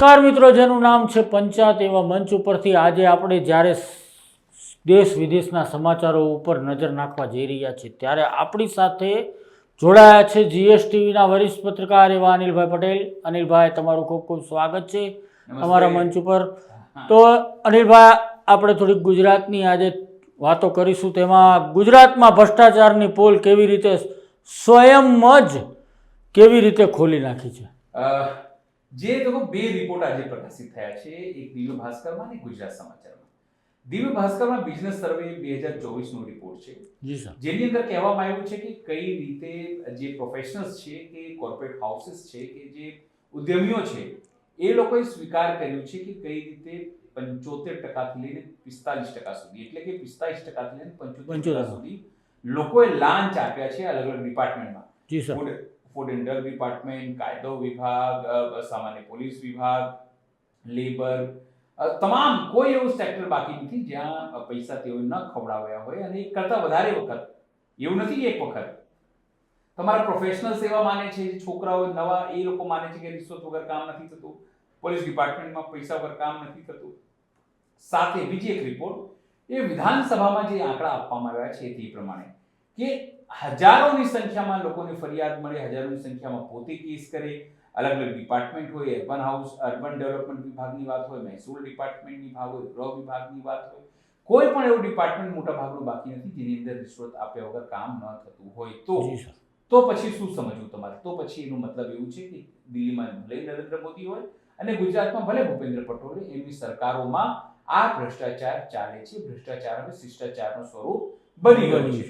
નમસ્કાર મિત્રો જેનું નામ છે પંચાયત એવા મંચ ઉપરથી આજે આપણે જ્યારે દેશ વિદેશના સમાચારો ઉપર નજર નાખવા જઈ રહ્યા છીએ ત્યારે આપણી સાથે જોડાયા છે જીએસટીવીના વરિષ્ઠ પત્રકાર એવા અનિલભાઈ પટેલ. અનિલભાઈ તમારું ખૂબ ખૂબ સ્વાગત છે અમારા મંચ ઉપર. તો અનિલભાઈ આપણે થોડીક ગુજરાતની આજે વાતો કરીશું તેમાં ગુજરાતમાં ભ્રષ્ટાચારની પોલ કેવી રીતે સ્વયં જ કેવી રીતે ખોલી નાખી છે? જે લોકો બે રિપોર્ટ આજે પ્રકાશિત થયા છે એક દિવ્ય ભાસ્કરમાં અને ગુજરાત સમાચારમાં. દિવ્ય ભાસ્કરમાં બિઝનેસ સર્વે બે હજાર ચોવીસનો રિપોર્ટ છે. જેની અંદર કહેવામાં આવ્યું છે કે કઈ રીતે જે પ્રોફેશનલ્સ છે કે કોર્પોરેટ હાઉસીસ છે કે જે ઉદ્યમીઓ છે એ લોકોએ સ્વીકાર કર્યું છે કે કઈ રીતે પંચોતેર ટકાથી લઈને પિસ્તાલીસ ટકા સુધી એટલે કે પિસ્તાલીસ ટકાથી લઈને પંચોતેર 75 ટકા સુધી લોકોએ લાંચ આપ્યા છે અલગ અલગ ડિપાર્ટમેન્ટમાં ફૂડ એન્ડ ડ્રગ ડિપાર્ટમેન્ટ કાયદો વિભાગ સામાન્ય પોલીસ વિભાગ લેબર તમામ કોઈ એવું સેક્ટર બાકી નથી જ્યાં પૈસા તેઓ ન ખવડાવ્યા હોય અને એક કરતાં વધારે વખત, એવું નથી એક વખત. તમારા પ્રોફેશનલ સેવા માને છે, છોકરાઓ નવા, એ લોકો માને છે કે રિશ્વત વગર કામ નથી થતું, પોલીસ ડિપાર્ટમેન્ટમાં પૈસા વગર કામ નથી થતું. સાથે બીજી એક રિપોર્ટ એ વિધાનસભામાં જે આંકડા આપવામાં આવ્યા છે તે પ્રમાણે, કે હજારોની સંખ્યામાં લોકોને ફરિયાદ મળે હજારોની સંખ્યામાં પોતે કેસ કરે. અલગ અલગ ડિપાર્ટમેન્ટ હોય અર્બન હાઉસ અર્બન ડેવલપમેન્ટ વિભાગની વાત હોય મહેસૂલ ડિપાર્ટમેન્ટની ભાગ હોય ગૃહ વિભાગની વાત હોય. કોઈ પણ એવું ડિપાર્ટમેન્ટ મોટા ભાગનું બાકી નથી જેની અંદર રિશ્વત આપ્યા વગર કામ ન થતું હોય તો. તો પછી શું સમજવું તમારે? તો પછી એનો મતલબ એવું છે કે દિલ્હીમાં ભલે નરેન્દ્ર મોદી હોય અને ગુજરાતમાં ભલે ભૂપેન્દ્ર પટેલ એમની સરકારોમાં આ ભ્રષ્ટાચાર ચાલે છે ભ્રષ્ટાચાર અને શિષ્ટાચારનું સ્વરૂપ બની ગયું છે.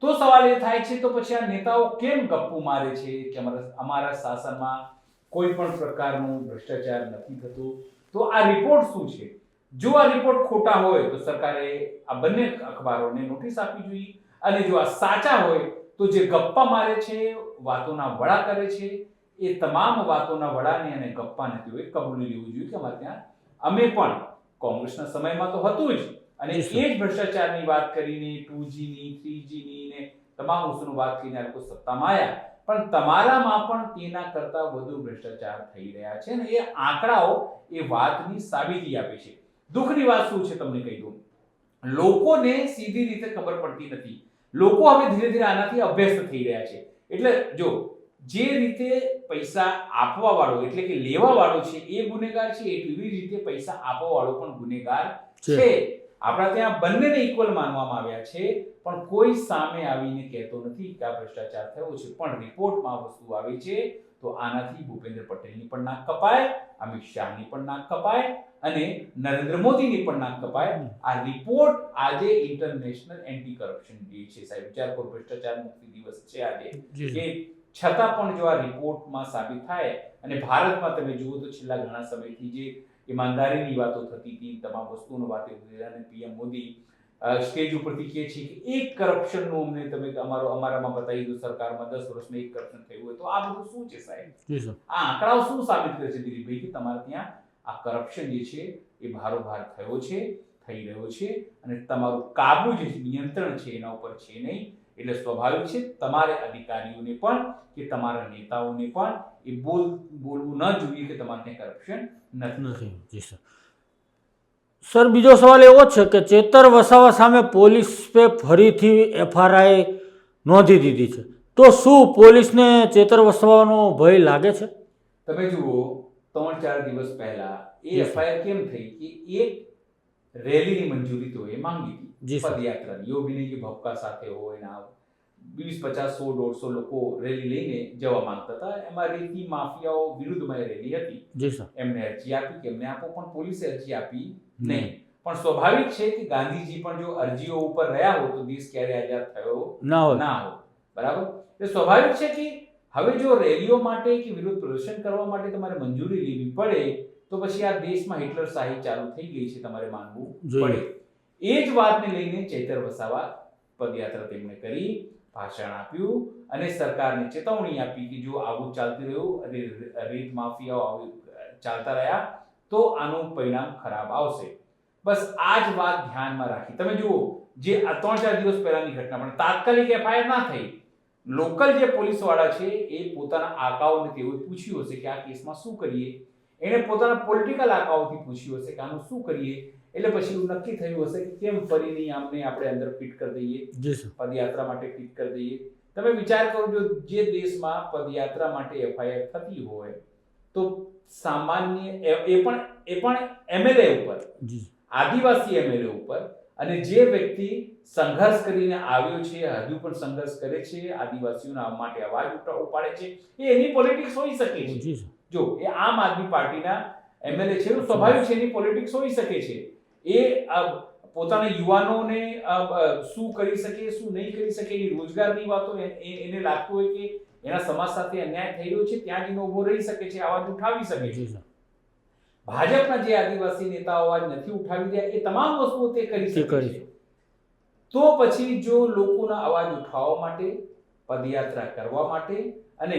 તો સવાલ એ થાય છે તો પછી આ નેતાઓ કેમ ગપ્પુ મારે છે કે અમારા અમારા શાસનમાં કોઈ પણ પ્રકારનું ભ્રષ્ટાચાર નથી થતું? તો આ રિપોર્ટ શું છે? જો આ રિપોર્ટ ખોટા હોય તો સરકારે આ બંને અખબારોને નોટિસ આપવી જોઈએ. અને જો આ સાચા હોય તો જે ગપ્પા મારે છે વાતોના વડા કરે છે એ તમામ વાતોના વડાને અને ગપ્પાને તેઓએ કબૂલી લેવું જોઈએ કે અમારે ત્યાં અમે પણ કોંગ્રેસના સમયમાં તો હતું જ. અને એ જ ભ્રષ્ટાચારની વાત કરીને ટુ જીની થ્રી ની ને તમામ વસ્તુની વાત કરીને આ લોકો સત્તામાં આવ્યા. પણ તમારામાં પણ તેના કરતા વધુ ભ્રષ્ટાચાર થઈ રહ્યા છે અને એ આંકડાઓ એ વાતની સાબિતી આપે છે. દુઃખની વાત શું છે તમને કહી દઉં? લોકોને સીધી રીતે ખબર પડતી નથી. લોકો હવે ધીરે ધીરે આનાથી અભ્યસ્ત થઈ રહ્યા છે. એટલે જો જે રીતે પૈસા આપવા વાળો એટલે કે લેવા વાળો છે એ ગુનેગાર છે એટલી જ રીતે પૈસા આપવા વાળો પણ ગુનેગાર છે. આપણા ત્યાં બંનેને ઇક્વલ માનવામાં આવ્યા છે પણ કોઈ સામે આવીને કહેતો નથી કે આ ભ્રષ્ટાચાર થયો છે. પણ રિપોર્ટમાં વસ્તુ આવી છે તો આનાથી ભૂપેન્દ્ર પટેલની પણ નાક કપાય અમિત શાહની પણ નાક કપાય અને નરેન્દ્ર મોદીની પણ નાક કપાય. આ રિપોર્ટ આજે ઇન્ટરનેશનલ એન્ટી કરપ્શન ડે છે સાહેબ. વિચાર કરો ભ્રષ્ટાચાર મુક્તિ દિવસ છે આજે. કે છતાં પણ જો આ રિપોર્ટમાં સાબિત થાય અને ભારતમાં તમે જુઓ તો છેલ્લા ઘણા સમયથી જે ઈમાનદારીની વાતો થતી હતી તમામ વસ્તુનો વાતો થતી અને પીએમ મોદી સ્ટેજ ઉપરથી કહે છે કે એક કરપ્શનનું અમને તમે અમારો અમારામાં બતાવી દો સરકારમાં દસ વર્ષમાં એક કરપ્શન થયું હોય તો આ બધું શું છે સાહેબ? આ આંકડાઓ શું સાબિત કરે છે દિલીપભાઈ કે તમારે ત્યાં આ કરપ્શન જે છે એ ભારોભાર થયો છે થઈ રહ્યો છે અને તમારું કાબુ જે નિયંત્રણ છે એના ઉપર છે નહીં. એટલે સ્વાભાવિક છે તમારે અધિકારીઓને પણ કે તમારા નેતાઓને પણ એ બોલ બોલવું ન જોઈએ કે તમારે કરપ્શન નથી. જી સર. સર બીજો સવાલ એવો છે કે ચેતર વસાવા સામે પોલીસ પે ફરીથી એફઆરઆઈ નોંધી દીધી છે. તો શું પોલીસને ચેતર વસાવાનો ભય લાગે છે? તમે જુઓ ત્રણ ચાર દિવસ પહેલા એ એફઆઈઆર કેમ થઈ કે એક રેલીની મંજૂરી તો એ માંગી હતી. પદયાત્રાની. યોગીની જે ભપકા સાથે હોય ને આ વીસ પચાસ સો દોઢસો લોકો રેલી લઈને જવા માંગતા હતા. એમાં રેતી માફિયાઓ વિરુદ્ધમાં એ રેલી હતી. જી સર. એમને અરજી આપી કે એમને આપો પણ પોલીસે અરજી આપી નહીં. પણ સ્વાભાવિક છે કે ગાંધીજી પણ જો અરજીઓ ઉપર રહ્યા હોત તો દેશ ક્યારે આઝાદ થયો ના હોય ના હોય બરાબર? એટલે સ્વાભાવિક છે કે હવે જો રેલીઓ માટે કે વિરોધ પ્રદર્શન કરવા માટે તમારે મંજૂરી લેવી પડે તો પછી આ દેશમાં હિટલર શાહી ચાલુ થઈ ગઈ છે તમારે માનવું જોઈએ. પડે. એ જ વાતને લઈને ચૈતર વસાવા પદયાત્રા તેમણે કરી. ભાષણ આપ્યું અને સરકારને ચેતવણી આપી કે જો આવું ચાલતું રહ્યું અને રેત માફિયાઓ આવી ચાલતા રહ્યા, તો આનું પરિણામ ખરાબ આવશે. બસ આ જ વાત ધ્યાનમાં રાખી. તમે જુઓ, જે આ ત્રણ ચાર દિવસ પહેલાની ઘટના, પણ તાત્કાલિક એફઆઈઆર ના થઈ. લોકલ જે પોલીસવાળા છે, એ પોતાના આકાઓને તેઓએ પૂછ્યું હશે કે આ કેસમાં શું કરીએ? એણે પોતાના પોલિટિકલ આકાઓથી પૂછ્યું હશે કે આનું શું કરીએ? એટલે પછી એવું નક્કી થયું હશે કે કેમ ફરી નહીં આમને આપણે અંદર ફિટ કરી દઈએ? પદયાત્રા માટે ફિટ કરી દઈએ? તમે વિચાર કરો જો જે દેશમાં પદયાત્રા માટે એફઆઈઆર થતી હોય તો સામાન્ય એ પણ એ પણ એમએલએ ઉપર જી આદિવાસી એમએલએ ઉપર અને જે વ્યક્તિ સંઘર્ષ કરીને આવ્યો છે હજુ પણ સંઘર્ષ કરે છે આદિવાસીઓના માટે અવાજ ઉપાડે છે એ એની પોલિટિક્સ હોઈ શકે છે. જો એ આમ આદમી પાર્ટીના એમએલએ છે સ્વાભાવિક છે એની પોલિટિક્સ હોઈ શકે છે. એ પોતાના યુવાનોને શું કરી શકે શું નહીં કરી શકે એની રોજગારની વાતો એને લાગતું હોય કે એના સમાજ સાથે અન્યાય થઈ રહ્યો છે ત્યાં જઈને ઊભો રહી શકે છે અવાજ ઉઠાવી શકે છે. ભાજપના જે આદિવાસી નેતાઓ અવાજ નથી ઉઠાવી રહ્યા એ તમામ વસ્તુઓ તે કરી શકે છે. તો પછી જો લોકોના અવાજ ઉઠાવવા માટે પદયાત્રા કરવા માટે અને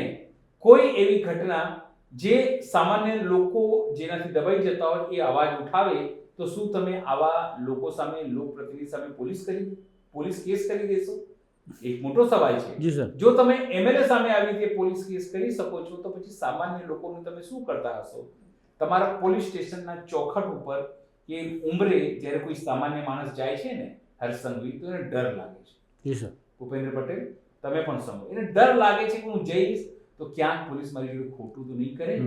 કોઈ એવી ઘટના જે સામાન્ય લોકો જેનાથી દબાઈ જતા હોય એ અવાજ ઉઠાવે તો શું તમે આવા લોકો સામે લોકપ્રતિનિધિ સામે પોલીસ કરી પોલીસ કેસ કરી દેશો? એક મોટો સવાલ છે. જો તમે એમએલએ સામે આવી રીતે પોલીસ કેસ કરી શકો છો તો પછી સામાન્ય લોકોનું તમે શું કરતા હશો? તમારા પોલીસ સ્ટેશનના ચોખટ ઉપર કે ઉંમરે જ્યારે કોઈ સામાન્ય માણસ જાય છે ને હર્ષસંઘવી તો એને ડર લાગે છે. જી સર. ભૂપેન્દ્ર પટેલ તમે પણ સમજો એને ડર લાગે છે કે હું જઈશ તો ક્યાંક પોલીસ મારી જોડે ખોટું તો? નહીં કરે.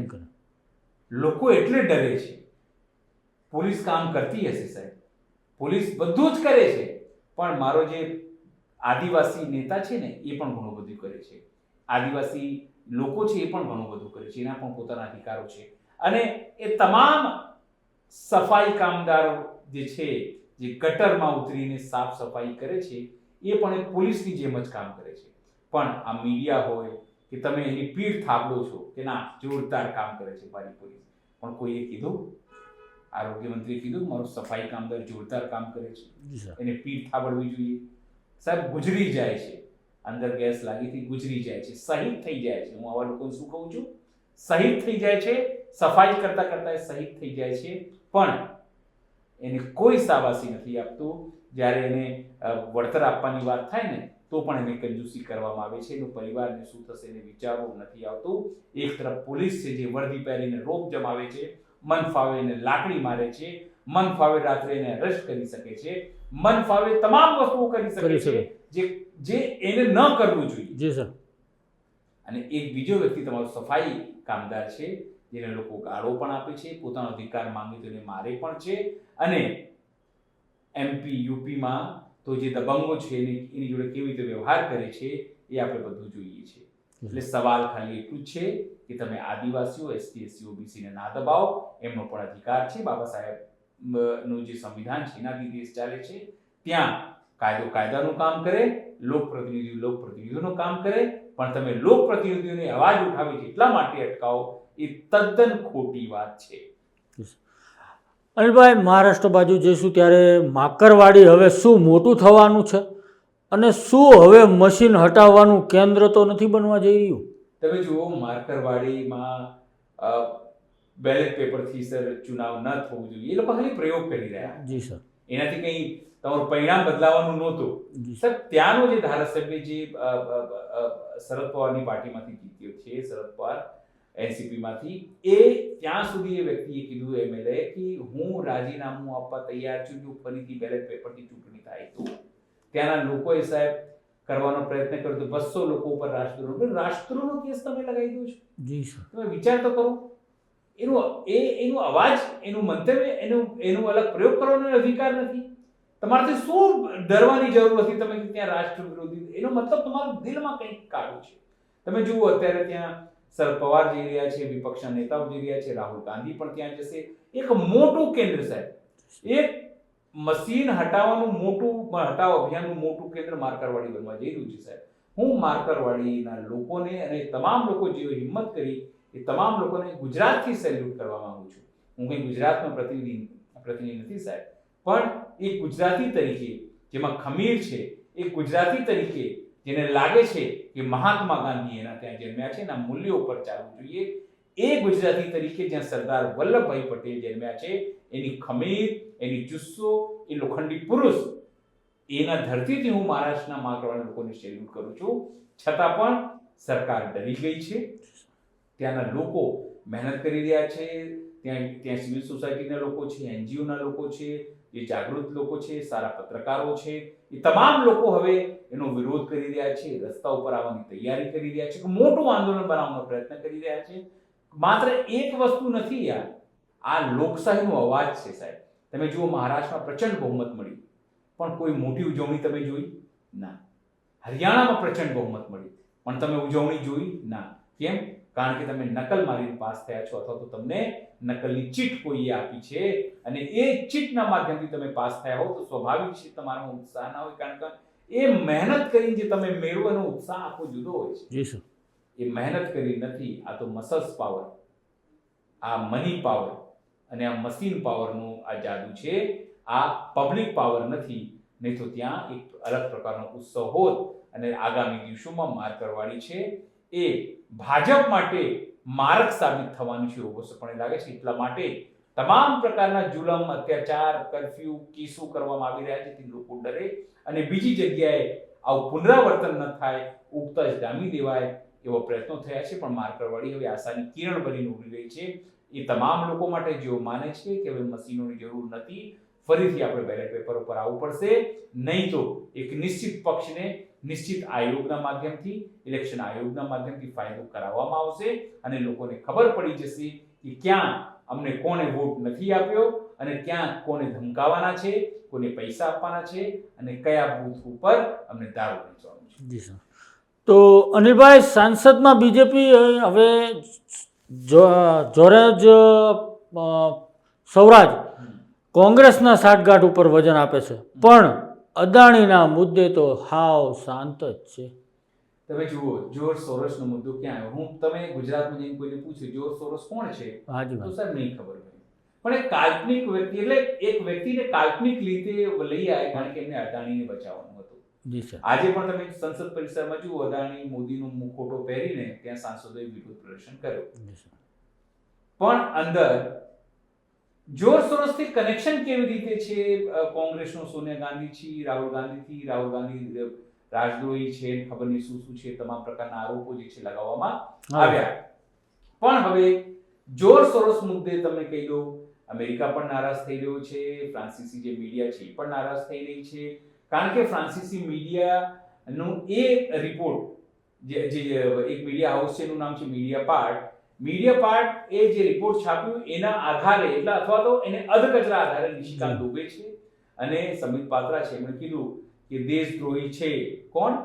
લોકો એટલે ડરે છે. પોલીસ કામ કરતી હશે સાહેબ. પોલીસ બધું જ કરે છે. પણ મારો જે આદિવાસી નેતા છે ને, એ પણ ઘણું બધું કરે છે. આદિવાસી લોકો છે એ પણ ઘણું બધું કરે છે. એના પણ પોતાના અધિકારો છે. અને એ તમામ સફાઈ કામદારો જે છે, જે ગટરમાં ઉતરીને સાફ સફાઈ કરે છે, એ પણ એ પોલીસની જેમ જ કામ કરે છે. પણ આ મીડિયા હોય કે તમે એની પીઠ થાબડો છો કે ના, જોરદાર કામ કરે છે મારી પોલીસ. પણ કોઈએ કીધું? આરોગ્ય મંત્રીએ કીધું મારો સફાઈ કામદાર જોરદાર કામ કરે છે. એને પીઠ થાબડવી જોઈએ. સાહેબ ગુજરી જાય છે. અંદર ગેસ લાગીથી ગુજરી જાય છે. શહીદ થઈ જાય છે. હું આવા લોકોને શું કહું છું? શહીદ થઈ જાય છે સફાઈ કરતા કરતા એ શહીદ થઈ જાય છે. પણ એને કોઈ સાબાસી નથી આપતું. જ્યારે એને વળતર આપવાની વાત થાય ને તો પણ એને કંજૂસી કરવામાં આવે છે. એનું પરિવારને શું થશે એને વિચારવું નથી આવતું. એક તરફ પોલીસ છે જે વર્દી પહેરીને રોપ જમાવે છે. મન ફાવે એને લાકડી મારે છે મન ફાવે રાત્રે એને અરેસ્ટ કરી શકે છે મન ફાવે તમામ વસ્તુઓ કરી શકે. છે જે જે એને ન કરવું જોઈએ. જી સર. અને એક બીજો વ્યક્તિ તમારો સફાઈ કામદાર છે જેને લોકો ગાળો પણ આપે છે પોતાનો અધિકાર માંગે તો એને મારે પણ છે અને એમપી યુપીમાં તો જે દબંગો છે એની એની જોડે કેવી રીતે વ્યવહાર કરે છે એ આપણે બધું જોઈએ છે. એટલે સવાલ ખાલી એટલું જ છે કે તમે આદિવાસીઓ, એસટી, એસસી, ઓબીસીને ના દબાવો. એમનો પણ અધિકાર છે. બાબા સાહેબનું જે સંવિધાન છે એનાથી દેશ ચાલે છે. ત્યાં કાયદો કાયદાનું કામ કરે, લોકપ્રતિનિધિઓ લોકપ્રતિનિધિઓનું કામ કરે, પણ તમે લોકપ્રતિનિધિઓને અવાજ ઉઠાવી એટલા માટે અટકાવો, એ તદ્દન ખોટી વાત છે. અનિલભાઈ, મહારાષ્ટ્ર બાજુ જઈશું ત્યારે માકરવાડી હવે શું મોટું થવાનું છે? અને શું હવે મશીન હટાવવાનું કેન્દ્ર તો નથી બનવા જઈ રહ્યું? તમે જુઓ માર્કરવાડીમાં બેલેટ પેપરથી સર ચુનાવ ન થવું જોઈએ. એ લોકો ખાલી પ્રયોગ કરી રહ્યા. જી સર. એનાથી કંઈ તમારું પરિણામ બદલાવાનું નહોતું. સર. ત્યાંનો જે ધારાસભ્ય જે શરદ પવારની પાર્ટીમાંથી જીત્યો છે શરદ પવાર એનસીપીમાંથી એ ત્યાં સુધી એ વ્યક્તિએ કીધું એમએલએ કે હું રાજીનામું આપવા તૈયાર છું જો ફરીથી બેલેટ પેપરથી ચૂંટણી થાય તો. ત્યાંના લોકોએ સાહેબ કરવાનો પ્રયત્ન કર્યો હતો બસો લોકો ઉપર રાષ્ટ્રદ્રોહ રાષ્ટ્રનો કેસ તમે લગાવી દો છો. જી સર. તમે વિચાર તો કરો. એનું એ એનું અવાજ એનું મંતવ્ય એનું એનું અલગ પ્રયોગ કરવાનો અધિકાર નથી. તમારાથી શું ડરવાની જરૂર હતી તમે ત્યાં રાષ્ટ્ર વિરોધી? એનો મતલબ તમારા દિલમાં કંઈક કાઢું છે. તમે જુઓ અત્યારે ત્યાં શરદ પવાર જઈ રહ્યા છે વિપક્ષના નેતાઓ જઈ રહ્યા છે રાહુલ ગાંધી પણ ત્યાં જશે. એક મોટું કેન્દ્ર સાહેબ એક મશીન હટાવવાનું મોટું, હટાવ અભિયાનનું મોટું કેન્દ્ર માર્કરવાડી બનવા જઈ રહ્યું છે સાહેબ. હું માર્કરવાડીના લોકોને અને તમામ લોકો જેઓ હિંમત કરી, એ તમામ લોકોને ગુજરાતથી સેલ્યુટ કરવા માંગુ છું. હું કંઈ ગુજરાતનો પ્રતિનિધિ પ્રતિનિધિ નથી સાહેબ. પણ એક ગુજરાતી તરીકે, જેમાં ખમીર છે, એ ગુજરાતી તરીકે જેને લાગે છે કે મહાત્મા ગાંધી એના ત્યાં જન્મ્યા છે, એના મૂલ્યો ઉપર ચાલવું જોઈએ. એ ગુજરાતી તરીકે જ્યાં સરદાર વલ્લભભાઈ પટેલ જન્મ્યા છે એની ખમીર, એની જુસ્સો, એ લોખંડી પુરુષ, એના ધરતીથી હું મહારાષ્ટ્રના માકડવાના લોકોને સેલ્યુટ કરું છું. છતાં પણ સરકાર ડરી ગઈ છે. ત્યાંના લોકો મહેનત કરી રહ્યા છે. ત્યાં ત્યાં સિવિલ સોસાયટીના લોકો છે એનજીઓના લોકો છે, જે જાગૃત લોકો છે, સારા પત્રકારો છે. એ તમામ લોકો હવે એનો વિરોધ કરી રહ્યા છે, રસ્તા ઉપર આવવાની તૈયારી કરી રહ્યા છે મોટું આંદોલન બનાવવાનો પ્રયત્ન કરી રહ્યા છે. માત્ર એક વસ્તુ નથી યાર આ લોકશાહીનો અવાજ છે સાહેબ. તમે જુઓ મહારાષ્ટ્રમાં પ્રચંડ બહુમત મળ્યું. પણ કોઈ મોટી ઉજવણી તમે જોઈ? ના. હરિયાણામાં પ્રચંડ બહુમત મળી. પણ તમે ઉજવણી જોઈ? ના. કેમ? કારણ કે તમે નકલ મારીને પાસ થયા છો અથવા તો તમને નકલની ચીટ કોઈએ આપી છે અને એ ચીટના માધ્યમથી તમે પાસ થયા હો તો સ્વાભાવિક છે તમારો ઉત્સાહ ના હોય. કારણ કે એ મહેનત કરીને જે તમે મેળવો એનો ઉત્સાહ આખો જુદો હોય છે. એ મહેનત કરી નથી. આ તો મસલ્સ પાવર. આ મની પાવર. અને આ મશીન પાવરનું આ જાદુ છે. આ પબ્લિક પાવર નથી. નહીં તો ત્યાં એક અલગ પ્રકારનો ઉત્સવ હોત અને આગામી દિવસોમાં માર્કરવાડી છે. એ ભાજપ માટે માર્ગ સાબિત થવાનું છે એવું સ્પષ્ટપણે લાગે છે. એટલા માટે તમામ પ્રકારના જુલમ, અત્યાચાર કરફ્યુ કેસો કરવામાં આવી રહ્યા છે. તે લોકો ડરે અને બીજી જગ્યાએ આવું પુનરાવર્તન ન થાય, ઉગતા જ ડામી દેવાય એવા પ્રયત્નો થયા છે. પણ માર્કરવાળી હવે આશાની કિરણ બનીને ઊભી રહી છે. એ તમામ લોકો માટે જેઓ માને છે કે હવે મશીનોની જરૂર નથી, ફરીથી આપણે બેલેટ પેપર ઉપર આવવું પડશે. નહીં તો એક નિશ્ચિત પક્ષને નિશ્ચિત આયોગના માધ્યમથી ઇલેક્શન આયોગના માધ્યમથી ફાયદો કરાવવામાં આવશે અને લોકોને ખબર પડી જશે કે ક્યાં અમને કોને વોટ નથી આપ્યો અને ક્યાં કોને ધમકાવાના છે, કોને પૈસા આપવાના છે અને કયા બૂથ ઉપર અમને દારૂ વેચવાનું છે. તો અનિલભાઈ, સાંસદમાં બીજેપી હવે જો- જોરજ સૌરાજ કોંગ્રેસના સાઠગાંઠ ઉપર વજન આપે છે. પણ અદાણીના મુદ્દે તો હાવ શાંત જ છે. તમે જુઓ જોર સોરસનો મુદ્દો ક્યાં આવ્યો? હું તમે ગુજરાતમાં જઈને કોઈને પૂછ્યું જોર સોરસ કોણ છે? તો સર નહીં ખબર પણ એક કાલ્પનિક વ્યક્તિ એટલે એક વ્યક્તિને કાલ્પનિક રીતે લઈ આવે કારણ કે એમને અદાણીને બચાવવાનું. આજે પણ તમે સંસદ પરિસરમાં જુઓ અદાણી મોદીનો મુખોટો પહેરીને ત્યાં સાંસદોએ વિરોધ પ્રદર્શન કર્યો. પણ અંદર જોર સોરસથી કનેક્શન કેવી રીતે છે? કોંગ્રેસનો સોનિયા ગાંધી છે રાહુલ ગાંધીથી રાહુલ ગાંધી રાજદ્રોહી છે ખબર નહીં શું શું છે તમામ પ્રકારના આરોપો જે છે લગાવવામાં આવ્યા. પણ હવે જોર સોરસ મુદ્દે તમને કહી દો અમેરિકા પણ નારાજ થઈ રહ્યો છે ફ્રાન્સિસી જે મીડિયા છે એ પણ નારાજ થઈ રહી છે કારણ કે ફ્રાન્સિસી મીડિયાનું એ રિપોર્ટ જે જે એક મીડિયા હાઉસ છે એનું નામ છે મીડિયા પાર્ટ મીડિયા પાર્ટ એ જે રિપોર્ટ છાપ્યું એના આધારે એટલે અથવા તો એને અધકચરા આધારે નિશિકાંત દુબે છે અને સમિત પાત્રા છે. એમણે કીધું કે દેશદ્રોહી છે કોણ?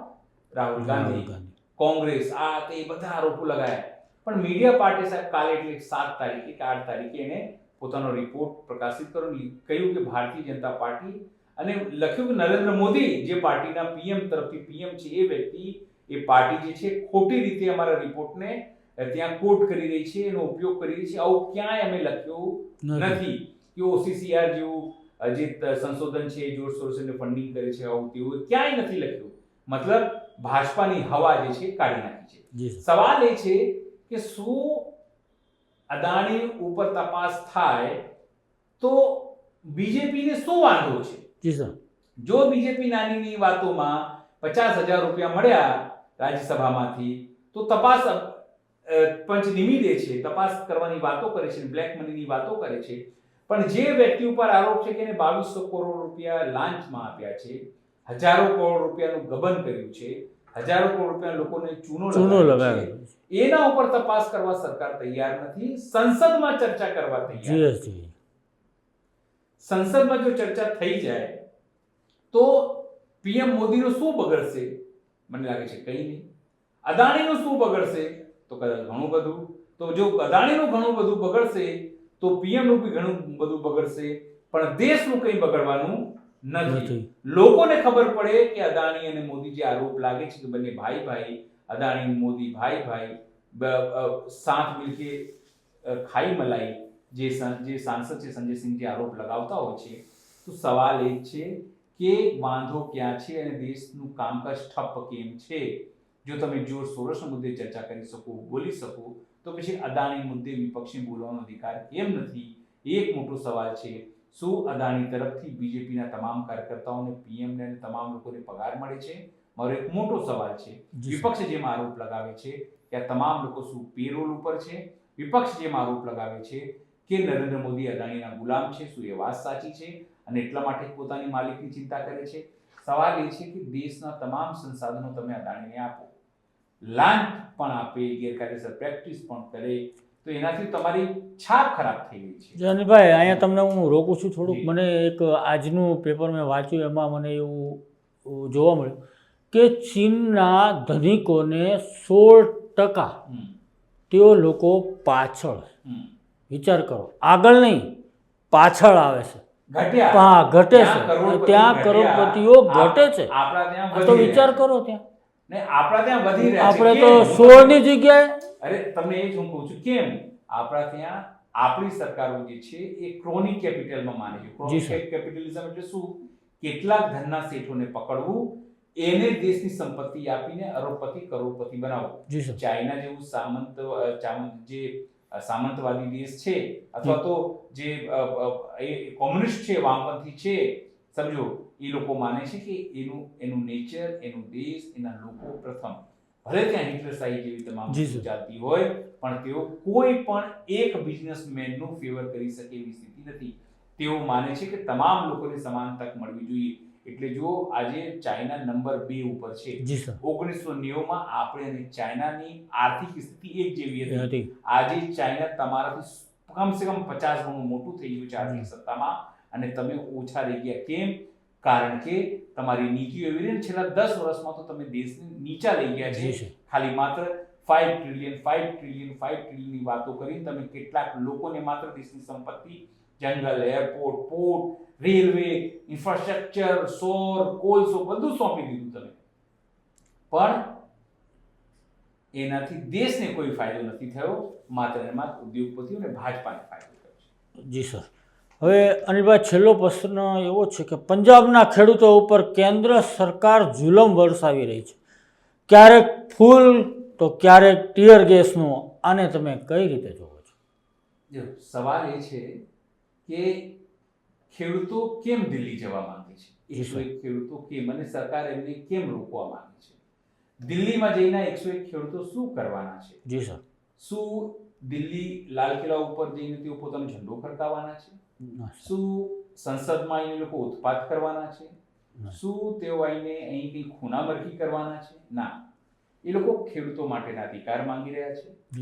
રાહુલ ગાંધી. કોંગ્રેસ. આ તે બધા આરોપો લગાયા. પણ મીડિયા પાર્ટી સાહેબ કાલે એટલે સાત તારીખે કે આઠ તારીખે એને પોતાનો રિપોર્ટ પ્રકાશિત કર્યો કહ્યું કે ભારતીય જનતા પાર્ટી અને લખ્યું કે નરેન્દ્ર મોદી જે પાર્ટીના પીએમ તરફથી પીએમ છે એ વ્યક્તિ એ પાર્ટી જે છે ખોટી રીતે અમારા રિપોર્ટને ત્યાં કોટ કરી રહી છે એનો ઉપયોગ કરી રહી છે. આવું ક્યાંય અમે લખ્યું નથી. કે ઓસીસીઆર જેવું જે સંશોધન છે જોર સોર્સને ફંડિંગ કરે છે આવું તેવું ક્યાંય નથી લખ્યું. મતલબ ભાજપાની હવા જે છે કાઢી નાખી છે. સવાલ એ છે કે શું અદાણી ઉપર તપાસ થાય તો બીજેપીને શું વાંધો છે? જી સર. જો બીજેપી નાનીની વાતોમાં પચાસ હજાર રૂપિયા મળ્યા રાજ્યસભામાંથી તો તપાસ પંચ નિમી દે છે તપાસ કરવાની વાતો કરે છે બ્લેક મનીની વાતો કરે છે. પણ જે વ્યક્તિ ઉપર આરોપ છે કે એને બાવીસો કરોડ રૂપિયા લાંચમાં આપ્યા છે હજારો કરોડ રૂપિયાનું ગબન કર્યું છે હજારો કરોડ રૂપિયા લોકોને ચૂનો ચૂનો લગાવ્યો એના ઉપર તપાસ કરવા સરકાર તૈયાર નથી સંસદમાં ચર્ચા કરવા તૈયાર જીએસટી સંસદમાં જો ચર્ચા થઈ જાય તો પીએમ મોદીનું શું બગડશે? મને લાગે છે કંઈ નહીં. અદાણીનું શું બગડશે? તો કદાચ ઘણું બધું. તો જો અદાણીનું ઘણું બધું બગડશે તો પીએમનું બી ઘણું બધું બગડશે. પણ દેશનું કંઈ બગડવાનું નથી. લોકોને ખબર પડે કે અદાણી અને મોદી જે આરોપ લાગે છે કે બંને ભાઈ ભાઈ અદાણી મોદી ભાઈ ભાઈ સાથ મિલકે ખાઈ મલાઈ. જે જે સાંસદ છે સંજયસિંહ જે આરોપ લગાવતા હોય છે તો સવાલ એ છે કે વાંધો ક્યાં છે અને દેશનું કામકાજ ઠપ્પ કેમ છે? જો તમે જોર સોરસના મુદ્દે ચર્ચા કરી શકો બોલી શકો તો પછી અદાણી મુદ્દે વિપક્ષને બોલવાનો અધિકાર કેમ નથી? એક મોટો સવાલ છે શું અદાણી તરફથી બીજેપીના તમામ કાર્યકર્તાઓને પીએમને તમામ લોકોને પગાર મળે છે? મારો એક મોટો સવાલ છે વિપક્ષ જેમ આરોપ લગાવે છે કે આ તમામ લોકો શું પેરોલ ઉપર છે? વિપક્ષ જેમ આરોપ લગાવે છે કે નરેન્દ્ર મોદી અદાણીના ગુલામ છે શું એ વાત સાચી છે અને એટલા માટે પોતાની માલિકની ચિંતા કરે છે? સવાલ એ છે કે દેશના તમામ સંસાધનો તમે અદાણીને આપો. લાંચ પણ આપે ગેરકાયદેસર પ્રેક્ટિસ પણ કરે તો એનાથી તમારી છાપ ખરાબ થઈ ગઈ છે. જનભાઈ અહીંયા તમને હું રોકું છું થોડુંક. મને એક આજનું પેપર મેં વાંચ્યું એમાં મને એવું જોવા મળ્યું કે ચીનના ધનિકોને સોળ ટકા તેઓ લોકો પાછળ. વિચાર કરો. આગળ નહીં પાછળ આવે છે. હા ઘટે છે. ત્યાં કરોડપતિઓ ઘટે છે. તો વિચાર કરો ત્યાં. આપણા ત્યાં વધી રહ્યા આપણે તો સોળની જગ્યાએ અરે તમને એ જ હું કહું છું કેમ? આપણા ત્યાં આપણી સરકારો જે છે એ ક્રોનિક કેપિટલમાં માને છે. ક્રોનિક. કેપિટલિઝમ એટલે શું? કેટલાક ધનના શેઠોને પકડવું એને દેશની સંપત્તિ આપીને અરોપતિ કરોડપતિ બનાવવું. ચાઇના જેવું સામંત ચામંત જે સામંતવાદી દેશ છે અથવા તો જે કોમ્યુનિસ્ટ છે વામપંથી છે સમજો એ લોકો માને છે કે એનું એનું નેચર એનું દેશ એના લોકો પ્રથમ. ભલે ત્યાં હિટલરશાહી જેવી તમામ જી વસ્તુ સર. ચાલતી હોય પણ તેઓ કોઈ પણ એક બિઝનેસમેનનું ફેવર કરી શકે એવી સ્થિતિ નથી. તેઓ માને છે કે તમામ લોકોને સમાન તક મળવી જોઈએ. એટલે જો આજે ચાઇના નંબર બે ઉપર છે. ઓગણીસો નેવુંમાં આપણે અને ચાઇનાની આર્થિક સ્થિતિ એક જેવી હતી. આજે ચાઇના તમારાથી કમસે કમ પચાસ ગણું મોટું થઈ ગયું છે આર્થિક સત્તામાં. અને તમે ઓછા રહી ગયા. કેમ? કારણ કે તમારી નીતિઓ એવી રીતે છેલ્લા દસ વર્ષમાં તો તમે દેશને નીચા લઈ ગયા છે. ખાલી માત્ર five trillion five trillion five ટ્રિલિયનની વાતો કરીને તમે કેટલાક લોકોને માત્ર દેશની સંપત્તિ જંગલ એરપોર્ટ પોર્ટ રેલવે ઇન્ફ્રાસ્ટ્રક્ચર સોર કોલસો બધું સોંપી દીધું તમે. પણ એનાથી દેશને કોઈ ફાયદો નથી થયો. માત્ર ને માત્ર ઉદ્યોગપતિઓ અને ભાજપાને ફાયદો થયો છે. જી સર. હવે અનિલભાઈ છેલ્લો પ્રશ્ન એવો છે કે પંજાબના ખેડૂતો ઉપર કેન્દ્ર સરકાર જુલમ વરસાવી રહી છે. ક્યારેક ફૂલ તો ક્યારેક ટીયર ગેસનું. આને તમે કઈ રીતે જોવો છો? સવાલ એ છે કે ખેડૂતો કેમ દિલ્હી જવા માંગે છે? એકસો એક ખેડૂતો કેમ અને સરકાર એમને કેમ રોકવા માંગે છે? દિલ્હીમાં જઈને એકસો એક ખેડૂતો શું કરવાના છે? જી સર. શું દિલ્હી લાલ કિલ્લા ઉપર જઈને તેઓ પોતાનો ઝંડો ફરકાવવાના છે? શું સંસદમાં આવીને લોકો ઉત્પાદ કરવાના છે? શું તેઓ આવીને અહીં કંઈ ખૂનામરકી કરવાના છે? ના. એ લોકો ખેડૂતો માટેના અધિકાર માંગી રહ્યા છે.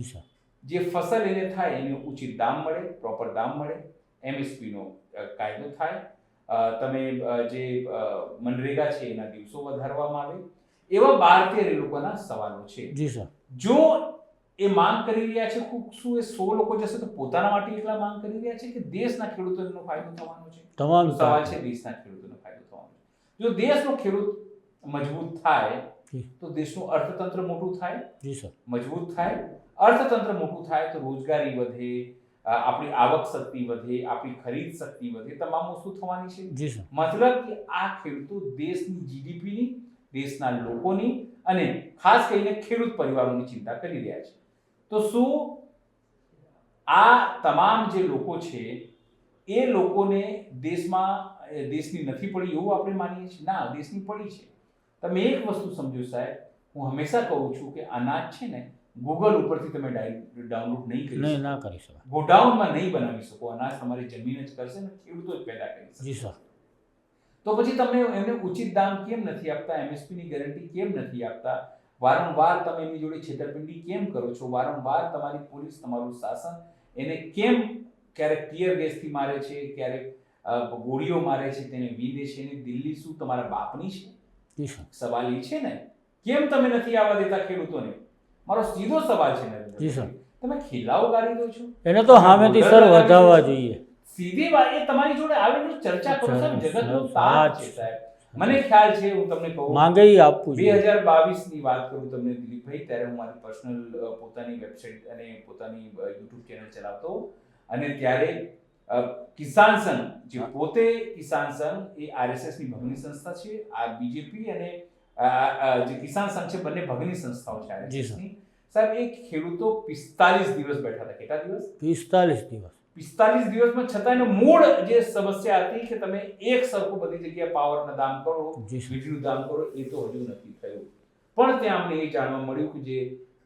જે ફસલ એને થાય એને ઉચિત દામ મળે પ્રોપર દામ મળે. MSP નો કાયદો થાય. તમે જે મનરેગા છે એના દિવસો વધારવામાં આવે. એવા બાર તેર લોકોના સવાલો છે. જી સર. જો એ માંગ કરી રહ્યા છે ખૂબ શું એ સો લોકો જશે તો પોતાના માટે એટલા માંગ કરી રહ્યા છે કે દેશના ખેડૂતોનો ફાયદો થવાનો છે? તમામ સવાલ છે દેશના ખેડૂતોનો ફાયદો થવાનો છે. જો દેશનો ખેડૂત મજબૂત થાય તો દેશનું અર્થતંત્ર મોટું થાય? જી સર. મજબૂત થાય. અર્થતંત્ર મોટું થાય તો રોજગારી વધે આપણી આવક શક્તિ વધે આપણી ખરીદ શક્તિ વધે તમામ વસ્તુ થવાની છે. મતલબ કે આ ખેડૂતો દેશની જીડીપીની દેશના લોકોની અને ખાસ કરીને ખેડૂત પરિવારોની ચિંતા કરી રહ્યા છે. તો શું આ તમામ જે લોકો છે એ લોકોને દેશમાં દેશની નથી પડી એવું આપણે માનીએ છીએ? ના દેશની પડી છે. તમે એક વસ્તુ સમજો સાહેબ. હું હંમેશા કહું છું કે અનાજ છે ને ગૂગલ ઉપરથી તમે ડાઉનલોડ નહીં કરી નહીં ના કરી શકો. ગોડાઉનમાં નહીં બનાવી શકો. અનાજ તમારી જમીન જ કરશે ને ખેડૂતો જ પેદા કરી શકે. જી સર. તો પછી તમે એમને ઉચિત દામ કેમ નથી આપતા? એમએસપીની ની ગેરંટી કેમ નથી આપતા? વારંવાર તમે એમની જોડે છેતરપિંડી કેમ કરો છો? વારંવાર તમારી પોલીસ તમારું શાસન એને કેમ ક્યારેક ટીયર ગેસથી મારે છે ક્યારેક ગોળીઓ મારે છે તેને વીદે છે એને દિલ્હી શું તમારા બાપની છે? સવાલ એ છે ને કેમ તમે નથી આવવા દેતા ખેડૂતોને? મારો સીધો સવાલ છે જી, સર. તમે ખીલાઓ ગાડી દો છો? એને તો સામેથી સર વધાવવા જોઈએ. સીધી વાત એ તમારી જોડે આવીને ચર્ચા કરો સાહેબ જગતનું સાચ. છે સાહેબ. મને ખ્યાલ છે હું તમને કહું. માંગે આપું આપવું બે હજાર બાવીસની વાત કરું તમને દિલીપભાઈ ત્યારે હું મારી પર્સનલ પોતાની વેબસાઇટ અને પોતાની યુટ્યુબ ચેનલ ચલાવતો અને ત્યારે કિસાન સંઘ જે પોતે કિસાન સંઘ એ આરએસએસની ભગની સંસ્થા છે આ બીજેપી અને જે કિસાન સંઘ છે બંને ભગની સંસ્થાઓ છે જી, સર. સાહેબ એ ખેડૂતો પિસ્તાલીસ દિવસ બેઠા હતા. કેટલા દિવસ? પિસ્તાલીસ દિવસ. પિસ્તાલીસ દિવસમાં છતાં એનો મૂળ જે સમસ્યા હતી કે તમે એક સરખું બધી જગ્યાએ પાવરના દામ કરો વીજળીનું દામ કરો એ તો હજુ નથી થયું. પણ ત્યાં અમને એ જાણવા મળ્યું કે જે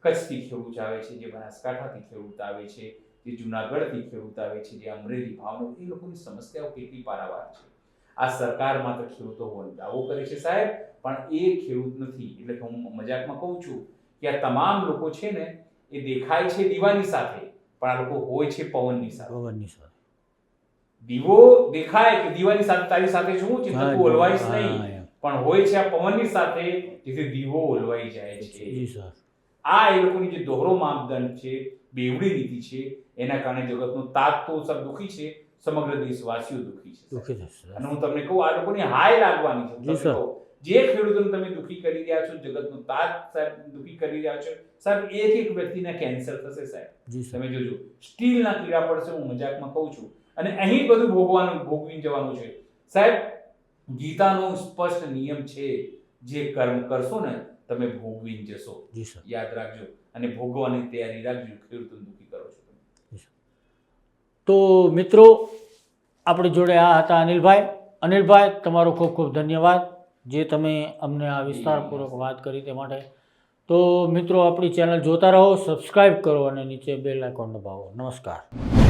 કચ્છથી ખેડૂત આવે છે જે બનાસકાંઠાથી ખેડૂત આવે છે જે જુનાગઢથી ખેડૂત આવે છે જે અમરેલી ભાવનગર એ લોકોની સમસ્યાઓ કેટલી પારાવાર છે. આ સરકાર માત્ર ખેડૂતો હોવાનો દાવો કરે છે સાહેબ પણ એ ખેડૂત નથી. એટલે કે હું મજાકમાં કહું છું કે આ તમામ લોકો છે ને એ દેખાય છે દીવાની સાથે પણ આ લોકો હોય છે પવનની સાથે. પવનની સાથે. દીવો દેખાય કે દીવાની સાથે તારી સાથે છું હું તું ઓલવાઈશ નહીં. પણ હોય છે આ પવનની સાથે જેથી દીવો ઓલવાઈ જાય છે. આ એ લોકોની જે દોહરો માપદંડ છે બેવડી નીતિ છે એના કારણે જગતનો તાત તો સર દુખી છે. સમગ્ર દેશવાસીઓ દુખી છે દુઃખી થશે અને હું તમને કહું આ લોકોની હાય લાગવાની છે. જી, ખેડૂતોને તમે દુખી કરી રહ્યા છો જગતનો તાત સાહેબ દુખી કરી રહ્યા છો સાહેબ એક એક વ્યક્તિને કેન્સર થશે સાહેબ. જી તમે જોજો સ્ટીલના કીડા પડશે હું મજાકમાં કહું છું. અને અહીં બધું ભોગવાનું ભોગવીને જવાનું છે. સાહેબ ગીતાનો સ્પષ્ટ નિયમ છે જે કર્મ કરશો ને તમે ભોગવીને જશો. યાદ રાખજો અને ભોગવાની તૈયારી રાખજો ખેડૂતો તો મિત્રો, આપણી જોડે આ હતા અનિલભાઈ. અનિલભાઈ, તમારો ખૂબ ખૂબ ધન્યવાદ જે તમે અમને આ વિસ્તારપૂર્વક વાત કરી તે માટે. તો મિત્રો, આપણી ચેનલ જોતા રહો સબસ્ક્રાઈબ કરો અને નીચે બેલ આઇકોન દબાવો. નમસ્કાર.